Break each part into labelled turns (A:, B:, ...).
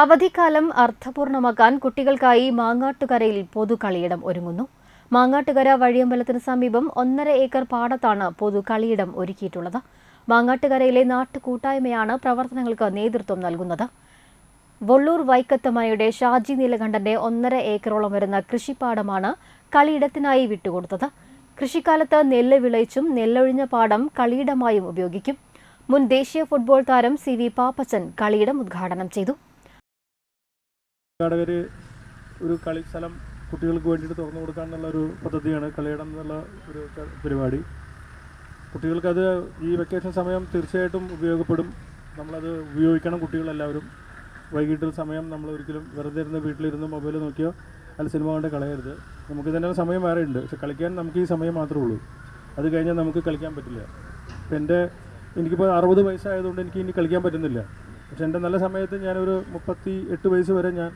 A: അവധിക്കാലം അർത്ഥപൂർണമാക്കാൻ കുട്ടികൾക്കായി മാങ്ങാട്ടുകരയിൽ പൊതുകളിയിടം ഒരുങ്ങുന്നു. മാങ്ങാട്ടുകര വഴിയമ്പലത്തിന് സമീപം ഒന്നര ഏക്കർ പാടത്താണ് പൊതുകളിയിടം ഒരുക്കിയിട്ടുള്ളത്. മാങ്ങാട്ടുകരയിലെ നാട്ടുകൂട്ടായ്മയാണ് പ്രവർത്തനങ്ങൾക്ക് നേതൃത്വം നൽകുന്നത്. വൊള്ളൂർ വൈക്കത്തമ്മയുടെ ഷാജി നീലകണ്ഠന്റെ ഒന്നര ഏക്കറോളം വരുന്ന കൃഷിപ്പാടമാണ് കളിയിടത്തിനായി വിട്ടുകൊടുത്തത്. കൃഷിക്കാലത്ത് നെല്ല് വിളയിച്ചും നെല്ലൊഴിഞ്ഞ പാടം കളിയിടമായും ഉപയോഗിക്കും. മുൻ ദേശീയ ഫുട്ബോൾ താരം സി വി പാപ്പച്ചൻ കളിയിടം ഉദ്ഘാടനം ചെയ്തു.
B: സംഘാടകർ ഒരു കളി സ്ഥലം കുട്ടികൾക്ക് വേണ്ടിയിട്ട് തുറന്നു കൊടുക്കാനുള്ള ഒരു പദ്ധതിയാണ് കളിയിടം എന്നുള്ള ഒരു പരിപാടി. കുട്ടികൾക്കത് ഈ വെക്കേഷൻ സമയം തീർച്ചയായിട്ടും ഉപയോഗപ്പെടും. നമ്മളത് ഉപയോഗിക്കണം കുട്ടികളെല്ലാവരും. വൈകിട്ട് സമയം നമ്മൾ ഒരിക്കലും വെറുതെ ഇരുന്ന് വീട്ടിലിരുന്ന് മൊബൈൽ നോക്കിയോ അല്ല സിനിമ കൊണ്ട് കളയരുത്. നമുക്ക് തന്നെ സമയം വേറെ ഉണ്ട്. പക്ഷെ കളിക്കാൻ നമുക്ക് ഈ സമയം മാത്രമേ ഉള്ളൂ. അത് കഴിഞ്ഞാൽ നമുക്ക് കളിക്കാൻ പറ്റില്ല. ഇപ്പം എന്റെ എനിക്കിപ്പോൾ അറുപത് വയസ്സായതുകൊണ്ട് എനിക്ക് ഇനി കളിക്കാൻ പറ്റുന്നില്ല. പക്ഷെ എന്റെ നല്ല സമയത്ത് ഞാനൊരു മുപ്പത്തി എട്ട് വയസ്സ് വരെ ഞാൻ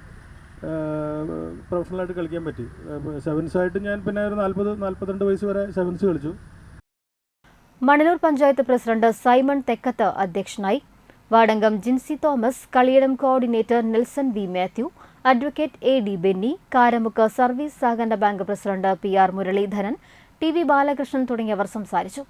B: പ്രൊഫഷണലായിട്ട് കളിക്കാൻ പറ്റി. സെവൻസ് ആയിട്ട് ഞാൻ പിന്നെ ഒരു നാൽപ്പത് നാൽപ്പത്തിരണ്ട് വയസ്സ് വരെ സെവൻസ് കളിച്ചു.
A: മണലൂർ പഞ്ചായത്ത് പ്രസിഡന്റ് സൈമൺ തെക്കത്ത് അധ്യക്ഷനായി വാടങ്കം Jincy Thomas കളിയിടം coordinator Nelson V Mathew advocate A D Benny Karamukku service സഹകരണ bank president P R Muraleedharan T V Balakrishnan തുടങ്ങിയവർ സംസാരിച്ചു.